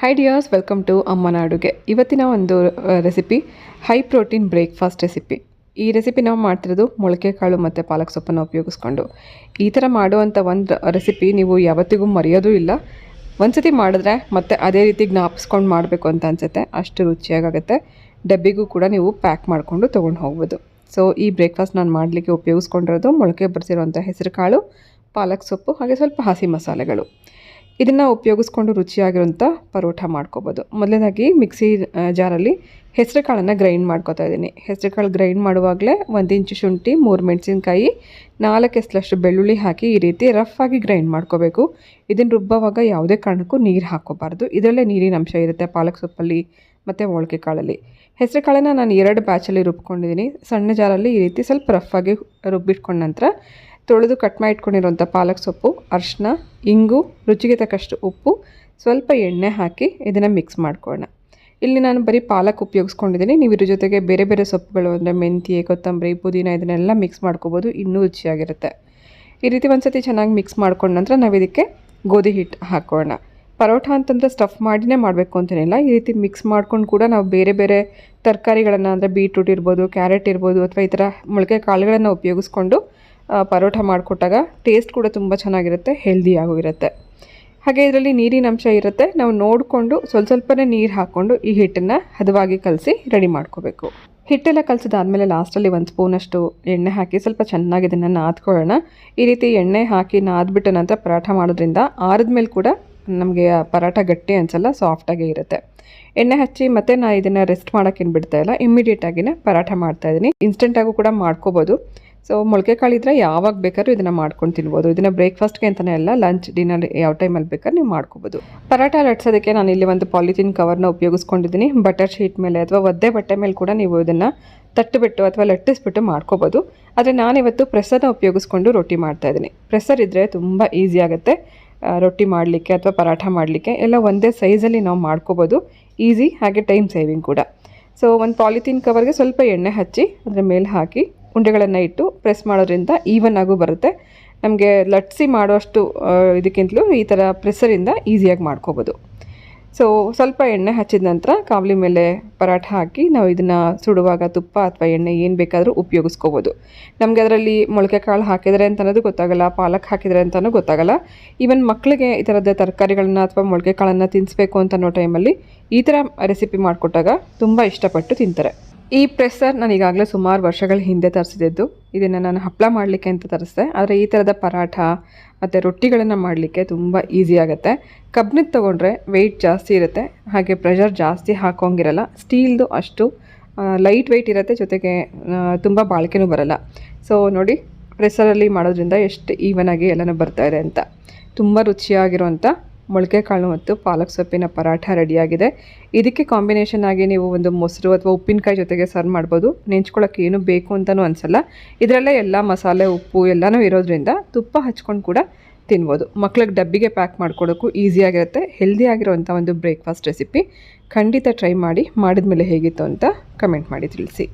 High dears welcome to ಅಮ್ಮನ ಅಡುಗೆ ಇವತ್ತಿನ ಒಂದು recipe high protein breakfast recipe ಈ ರೆಸಿಪಿ ನಾವು ಮಾಡ್ತಿರೋದು ಮೊಳಕೆ ಕಾಳು ಮತ್ತು ಪಾಲಕ್ ಸೊಪ್ಪನ್ನು ಉಪಯೋಗಿಸ್ಕೊಂಡು. ಈ ಥರ ಮಾಡುವಂಥ ಒಂದು ರೆಸಿಪಿ ನೀವು ಯಾವತ್ತಿಗೂ ಮರೆಯೋದೂ ಇಲ್ಲ. ಒಂದ್ಸತಿ ಮಾಡಿದ್ರೆ ಮತ್ತೆ ಅದೇ ರೀತಿ ಜ್ಞಾಪಿಸ್ಕೊಂಡು ಮಾಡಬೇಕು ಅಂತ ಅನಿಸುತ್ತೆ. ಅಷ್ಟು ರುಚಿಯಾಗುತ್ತೆ ಡಬ್ಬಿಗೂ ಕೂಡ ನೀವು ಪ್ಯಾಕ್ ಮಾಡಿಕೊಂಡು ತೊಗೊಂಡು ಹೋಗ್ಬೋದು. ಸೊ ಈ ಬ್ರೇಕ್ಫಾಸ್ಟ್ ನಾನು ಮಾಡಲಿಕ್ಕೆ ಉಪಯೋಗಿಸ್ಕೊಂಡಿರೋದು ಮೊಳಕೆ ಬರೆಸಿರುವಂಥ ಹೆಸರು ಕಾಳು, ಪಾಲಕ್ ಸೊಪ್ಪು ಹಾಗೆ ಸ್ವಲ್ಪ ಹಸಿ ಮಸಾಲೆಗಳು. ಇದನ್ನು ಉಪಯೋಗಿಸ್ಕೊಂಡು ರುಚಿಯಾಗಿರುವಂಥ ಪರೋಟ ಮಾಡ್ಕೋಬೋದು. ಮೊದಲನೇದಾಗಿ ಮಿಕ್ಸಿ ಜಾರಲ್ಲಿ ಹೆಸರು ಕಾಳನ್ನು ಗ್ರೈಂಡ್ ಮಾಡ್ಕೋತಾ ಇದ್ದೀನಿ. ಹೆಸರು ಕಾಳು ಗ್ರೈಂಡ್ ಮಾಡುವಾಗಲೇ ಒಂದು ಇಂಚು ಶುಂಠಿ, ಮೂರು ಮೆಣಸಿನಕಾಯಿ, ನಾಲ್ಕು ಎಸ್ಲಷ್ಟು ಬೆಳ್ಳುಳ್ಳಿ ಹಾಕಿ ಈ ರೀತಿ ರಫ್ ಆಗಿ ಗ್ರೈಂಡ್ ಮಾಡ್ಕೋಬೇಕು. ಇದನ್ನು ರುಬ್ಬವಾಗ ಯಾವುದೇ ಕಾರಣಕ್ಕೂ ನೀರು ಹಾಕೋಬಾರ್ದು ಇದರಲ್ಲೇ ನೀರಿನ ಅಂಶ ಇರುತ್ತೆ, ಪಾಲಕ್ ಸೊಪ್ಪಲ್ಲಿ ಮತ್ತು ಮೊಳಕೆ ಕಾಳಲ್ಲಿ. ಹೆಸರು ಕಾಳನ್ನು ನಾನು ಎರಡು ಬ್ಯಾಚಲ್ಲಿ ರುಬ್ಕೊಂಡಿದ್ದೀನಿ. ಸಣ್ಣ ಜಾರಲ್ಲಿ ಈ ರೀತಿ ಸ್ವಲ್ಪ ರಫ್ ಆಗಿ ರುಬ್ಬಿಟ್ಕೊಂಡ ನಂತರ ತೊಳೆದು ಕಟ್ ಮಾಡಿ ಇಟ್ಕೊಂಡಿರುವಂಥ ಪಾಲಕ್ ಸೊಪ್ಪು ಅರಿಶಿನ ಇಂಗು, ರುಚಿಗೆ ತಕ್ಕಷ್ಟು ಉಪ್ಪು, ಸ್ವಲ್ಪ ಎಣ್ಣೆ ಹಾಕಿ ಇದನ್ನು ಮಿಕ್ಸ್ ಮಾಡ್ಕೊಳ್ಳೋಣ. ಇಲ್ಲಿ ನಾನು ಬರೀ ಪಾಲಕ್ ಉಪಯೋಗಿಸ್ಕೊಂಡಿದ್ದೀನಿ. ನೀವು ಇದ್ರ ಜೊತೆಗೆ ಬೇರೆ ಬೇರೆ ಸೊಪ್ಪುಗಳು ಅಂದರೆ ಮೆಂತ್ಯ, ಕೊತ್ತಂಬರಿ, ಪುದೀನ ಇದನ್ನೆಲ್ಲ ಮಿಕ್ಸ್ ಮಾಡ್ಕೋಬೋದು. ಇನ್ನೂ ರುಚಿಯಾಗಿರುತ್ತೆ. ಈ ರೀತಿ ಒಂದ್ಸತಿ ಚೆನ್ನಾಗಿ ಮಿಕ್ಸ್ ಮಾಡ್ಕೊಂಡ ನಂತರ ನಾವು ಇದಕ್ಕೆ ಗೋಧಿ ಹಿಟ್ಟು ಹಾಕೋಣ ಪರೋಟ ಅಂತಂದರೆ ಸ್ಟಫ್ ಮಾಡಿನೇ ಮಾಡಬೇಕು ಅಂತೇನಿಲ್ಲ ಈ ರೀತಿ ಮಿಕ್ಸ್ ಮಾಡ್ಕೊಂಡು ಕೂಡ ನಾವು ಬೇರೆ ಬೇರೆ ತರಕಾರಿಗಳನ್ನು ಅಂದರೆ ಬೀಟ್ರೂಟ್ ಇರ್ಬೋದು ಕ್ಯಾರೆಟ್ ಇರ್ಬೋದು ಅಥವಾ ಈ ಥರ ಮೊಳಕೆ ಕಾಳುಗಳನ್ನು ಉಪಯೋಗಿಸ್ಕೊಂಡು ಪರೋಟ ಮಾಡಿಕೊಟ್ಟಾಗ ಟೇಸ್ಟ್ ಕೂಡ ತುಂಬ ಚೆನ್ನಾಗಿರುತ್ತೆ ಹೆಲ್ದಿಯಾಗೂ ಇರುತ್ತೆ. ಹಾಗೆ ಇದರಲ್ಲಿ ನೀರಿನ ಅಂಶ ಇರುತ್ತೆ. ನಾವು ನೋಡಿಕೊಂಡು ಸ್ವಲ್ಪ ಸ್ವಲ್ಪನೇ ನೀರು ಹಾಕ್ಕೊಂಡು ಈ ಹಿಟ್ಟನ್ನು ಹದವಾಗಿ ಕಲಸಿ ರೆಡಿ ಮಾಡ್ಕೋಬೇಕು. ಹಿಟ್ಟೆಲ್ಲ ಕಲಸಿದಾದ್ಮೇಲೆ ಲಾಸ್ಟಲ್ಲಿ ಒಂದು ಸ್ಪೂನಷ್ಟು ಎಣ್ಣೆ ಹಾಕಿ ಸ್ವಲ್ಪ ಚೆನ್ನಾಗಿ ಇದನ್ನು ನಾದ್ಕೊಳ್ಳೋಣ. ಈ ರೀತಿ ಎಣ್ಣೆ ಹಾಕಿ ನಾದ್ಬಿಟ್ಟ ನಂತರ ಪರಾಠ ಮಾಡೋದ್ರಿಂದ ಆರಿದ್ಮೇಲೆ ಕೂಡ ನಮಗೆ ಆ ಪರಾಠ ಗಟ್ಟಿ ಅನ್ಸಲ್ಲ ಸಾಫ್ಟಾಗೇ ಇರುತ್ತೆ. ಎಣ್ಣೆ ಹಚ್ಚಿ ಮತ್ತೆ ನಾನು ಇದನ್ನು ರೆಸ್ಟ್ ಮಾಡೋಕ್ಕೇನು ಬಿಡ್ತಾ ಇಲ್ಲ ಇಮ್ಮಿಡಿಯೇಟಾಗಿನೇ ಪರಾಠ ಮಾಡ್ತಾ ಇದ್ದೀನಿ ಇನ್ಸ್ಟೆಂಟಾಗೂ ಕೂಡ ಮಾಡ್ಕೋಬೋದು. ಸೊ ಮೊಳಕೆ ಕಾಳಿದ್ರೆ ಯಾವಾಗ ಬೇಕಾದ್ರೂ ಇದನ್ನು ಮಾಡ್ಕೊಂಡು ತಿನ್ಬೋದು. ಇದನ್ನು ಬ್ರೇಕ್ಫಾಸ್ಟ್ಗೆ ಅಂತಲೇ ಅಲ್ಲ ಲಂಚ್ ಡಿನ್ನರ್ ಯಾವ ಟೈಮಲ್ಲಿ ಬೇಕಾದ್ರೆ ನೀವು ಮಾಡ್ಕೋಬೋದು. ಪರಾಟ ಲಟ್ಸೋದಕ್ಕೆ ನಾನು ಇಲ್ಲಿ ಒಂದು ಪಾಲಿಥಿನ್ ಕವರ್ನ ಉಪಯೋಗಿಸ್ಕೊಂಡಿದ್ದೀನಿ. ಬಟರ್ ಶೀಟ್ ಮೇಲೆ ಅಥವಾ ಒದ್ದೆ ಬಟ್ಟೆ ಮೇಲೆ ಕೂಡ ನೀವು ಇದನ್ನು ತಟ್ಟುಬಿಟ್ಟು ಅಥವಾ ಲಟ್ಟಿಸ್ಬಿಟ್ಟು ಮಾಡ್ಕೋಬೋದು. ಆದರೆ ನಾನಿವತ್ತು ಪ್ರೆಸರ್ನ ಉಪಯೋಗಿಸ್ಕೊಂಡು ರೊಟ್ಟಿ ಮಾಡ್ತಾ ಇದ್ದೀನಿ. ಪ್ರೆಸರ್ ಇದ್ದರೆ ತುಂಬ ಈಸಿ ಆಗುತ್ತೆ. ರೊಟ್ಟಿ ಮಾಡಲಿಕ್ಕೆ ಅಥವಾ ಪರಾಠ ಮಾಡಲಿಕ್ಕೆ ಎಲ್ಲ ಒಂದೇ ಸೈಜಲ್ಲಿ ನಾವು ಮಾಡ್ಕೋಬೋದು. ಈಸಿ ಹಾಗೆ ಟೈಮ್ ಸೇವಿಂಗ್ ಕೂಡ. ಸೊ ಒಂದು ಪಾಲಿಥೀನ್ ಕವರ್ಗೆ ಸ್ವಲ್ಪ ಎಣ್ಣೆ ಹಚ್ಚಿ ಅದರ ಮೇಲೆ ಹಾಕಿ ಉಂಡೆಗಳನ್ನು ಇಟ್ಟು ಪ್ರೆಸ್ ಮಾಡೋದ್ರಿಂದ ಈವನ್ ಆಗು ಬರುತ್ತೆ. ನಮಗೆ ಲಟ್ಸಿ ಮಾಡೋಷ್ಟು ಇದಕ್ಕಿಂತಲೂ ಈ ಥರ ಪ್ರೆಸ್ಸರಿಂದ ಈಸಿಯಾಗಿ ಮಾಡ್ಕೋಬೋದು. ಸೊ ಸ್ವಲ್ಪ ಎಣ್ಣೆ ಹಚ್ಚಿದ ನಂತರ ಕಾವಲಿ ಮೇಲೆ ಪರಾಠ ಹಾಕಿ ನಾವು ಇದನ್ನು ಸುಡುವಾಗ ತುಪ್ಪ ಅಥವಾ ಎಣ್ಣೆ ಏನು ಬೇಕಾದರೂ ಉಪಯೋಗಿಸ್ಕೋಬೋದು. ನಮಗೆ ಅದರಲ್ಲಿ ಮೊಳಕೆ ಕಾಳು ಹಾಕಿದರೆ ಅನ್ನೋದು ಗೊತ್ತಾಗಲ್ಲ, ಪಾಲಕ್ ಹಾಕಿದರೆ ಅಂತಲೂ ಗೊತ್ತಾಗಲ್ಲ. ಈವನ್ ಮಕ್ಕಳಿಗೆ ಈ ಥರದ ತರಕಾರಿಗಳನ್ನ ಅಥವಾ ಮೊಳಕೆ ಕಾಳನ್ನು ತಿನ್ನಿಸ್ಬೇಕು ಅಂತ ಅನ್ನೋ ಟೈಮಲ್ಲಿ ಈ ಥರ ರೆಸಿಪಿ ಮಾಡಿಕೊಟ್ಟಾಗ ತುಂಬ ಇಷ್ಟಪಟ್ಟು ತಿಂತಾರೆ. ಈ ಪ್ರೆಸ್ಸರ್ ನಾನು ಈಗಾಗಲೇ ಸುಮಾರು ವರ್ಷಗಳ ಹಿಂದೆ ತರಿಸಿದ್ದು. ಇದನ್ನು ನಾನು ಹಪ್ಪಳ ಮಾಡಲಿಕ್ಕೆ ಅಂತ ತರಿಸಿದೆ. ಆದರೆ ಈ ಥರದ ಪರಾಠ ಮತ್ತು ರೊಟ್ಟಿಗಳನ್ನು ಮಾಡಲಿಕ್ಕೆ ತುಂಬ ಈಸಿ ಆಗುತ್ತೆ. ಕಬ್ಬಿನದ್ದು ತೊಗೊಂಡ್ರೆ ವೆಯ್ಟ್ ಜಾಸ್ತಿ ಇರುತ್ತೆ. ಹಾಗೆ ಪ್ರೆಷರ್ ಜಾಸ್ತಿ ಹಾಕೋಂಗಿರಲ್ಲ. ಸ್ಟೀಲ್ದು ಅಷ್ಟು ಲೈಟ್ ವೆಯ್ಟ್ ಇರುತ್ತೆ. ಜೊತೆಗೆ ತುಂಬ ಬಾಳಿಕೆನೂ ಬರಲ್ಲ. ಸೊ ನೋಡಿ ಪ್ರೆಸ್ಸರಲ್ಲಿ ಮಾಡೋದ್ರಿಂದ ಎಷ್ಟು ಈವನಾಗಿ ಎಲ್ಲನೂ ಬರ್ತಾಯಿದೆ ಅಂತ. ತುಂಬ ರುಚಿಯಾಗಿರುವಂಥ ಮೊಳಕೆ ಕಾಳು ಮತ್ತು ಪಾಲಕ್ ಸೊಪ್ಪಿನ ಪರಾಠ ರೆಡಿಯಾಗಿದೆ. ಇದಕ್ಕೆ ಕಾಂಬಿನೇಷನ್ ಆಗಿ ನೀವು ಒಂದು ಮೊಸರು ಅಥವಾ ಉಪ್ಪಿನಕಾಯಿ ಜೊತೆಗೆ ಸರ್ವ್ ಮಾಡ್ಬೋದು. ನೆಂಚ್ಕೊಳ್ಳೋಕೆ ಏನು ಬೇಕು ಅಂತಲೂ ಅನಿಸಲ್ಲ. ಇದರಲ್ಲೇ ಎಲ್ಲ ಮಸಾಲೆ, ಉಪ್ಪು ಎಲ್ಲನೂ ಇರೋದ್ರಿಂದ ತುಪ್ಪ ಹಚ್ಕೊಂಡು ಕೂಡ ತಿನ್ಬೋದು. ಮಕ್ಳಿಗೆ ಡಬ್ಬಿಗೆ ಪ್ಯಾಕ್ ಮಾಡ್ಕೊಡೋಕ್ಕೂ ಈಸಿಯಾಗಿರುತ್ತೆ ಹೆಲ್ದಿ ಆಗಿರುವಂಥ ಒಂದು ಬ್ರೇಕ್ಫಾಸ್ಟ್ ರೆಸಿಪಿ ಖಂಡಿತ ಟ್ರೈ ಮಾಡಿ. ಮಾಡಿದ ಮೇಲೆ ಹೇಗಿತ್ತು ಅಂತ ಕಮೆಂಟ್ ಮಾಡಿ ತಿಳಿಸಿ.